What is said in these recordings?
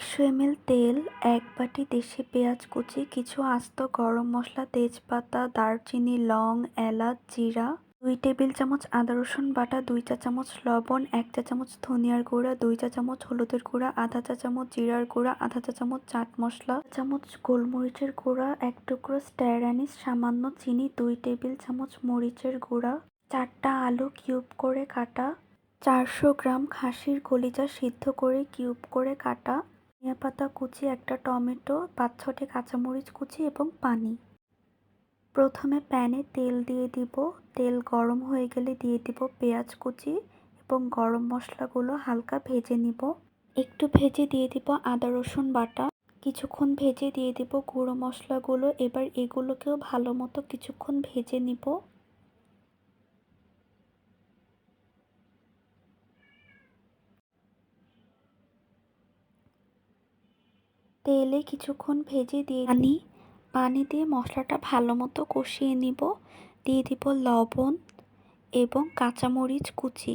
একশো এমএল তেল, এক বাটি দেশি পেঁয়াজ কুচি, কিছু আস্ত গরম মশলা, তেজপাতা, দারচিনি, লং, এলাচ, জিরা, দুই টেবিল চামচ আদা রসুন বাটা, দুই চা চামচ লবণ, এক চা চামচ ধনিয়ার গুঁড়া, দুই চা চামচ হলুদের গুঁড়া, আধা চা চামচ জিরার গুঁড়া, আধা চা চামচ চাট মশলা চামচ গোলমরিচের গুঁড়া, এক টুকরো স্টার সামান্য চিনি, দুই টেবিল চামচ মরিচের গুঁড়া, চারটা আলু কিউব করে কাটা, চারশো গ্রাম খাসির কলিজা সিদ্ধ করে কিউব করে কাটা ধনিয়া পাতা কুচি, একটা টমেটো, পাঁচ ছটি কাঁচামরিচ কুচি এবং পানি। প্রথমে প্যানে তেল দিয়ে দিব। তেল গরম হয়ে গেলে দিয়ে দিব পেঁয়াজ কুচি এবং গরম মশলাগুলো হালকা ভেজে নিব। একটু ভেজে দিয়ে দিব আদা, রসুন বাটা। কিছুক্ষণ ভেজে দিয়ে দিব গুঁড়ো মশলাগুলো। এবার এগুলোকেও ভালো মতো কিছুক্ষণ ভেজে নিব। তেলে কিছুক্ষণ ভেজে দিয়ে পানি পানি দিয়ে মশলাটা ভালো মতো কষিয়ে নিব। দিয়ে দিব লবণ এবং কাঁচামরিচ কুচি।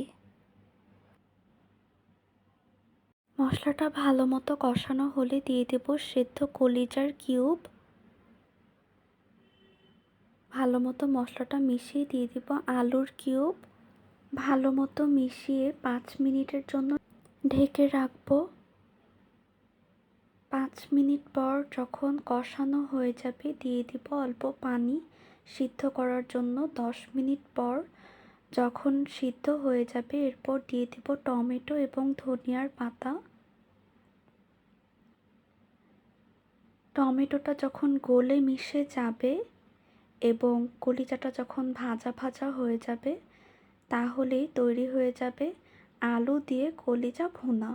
মশলাটা ভালো মতো কষানো হলে দিয়ে দেব সেদ্ধ কলিজার কিউব। ভালো মতো মশলাটা মিশিয়ে দিয়ে দিব আলুর কিউব। ভালো মতো মিশিয়ে পাঁচ মিনিটের জন্য ঢেকে রাখব। পাঁচ মিনিট পর যখন কষানো হয়ে যাবে, দিয়ে দিব অল্প পানি সিদ্ধ করার জন্য। দশ মিনিট পর যখন সিদ্ধ হয়ে যাবে, এরপর দিয়ে দিব টমেটো এবং ধনিয়ার পাতা। টমেটোটা যখন গলে মিশে যাবে এবং কলিজাটা যখন ভাজা ভাজা হয়ে যাবে, তাহলেই তৈরি হয়ে যাবে আলু দিয়ে কলিজা ভুনা।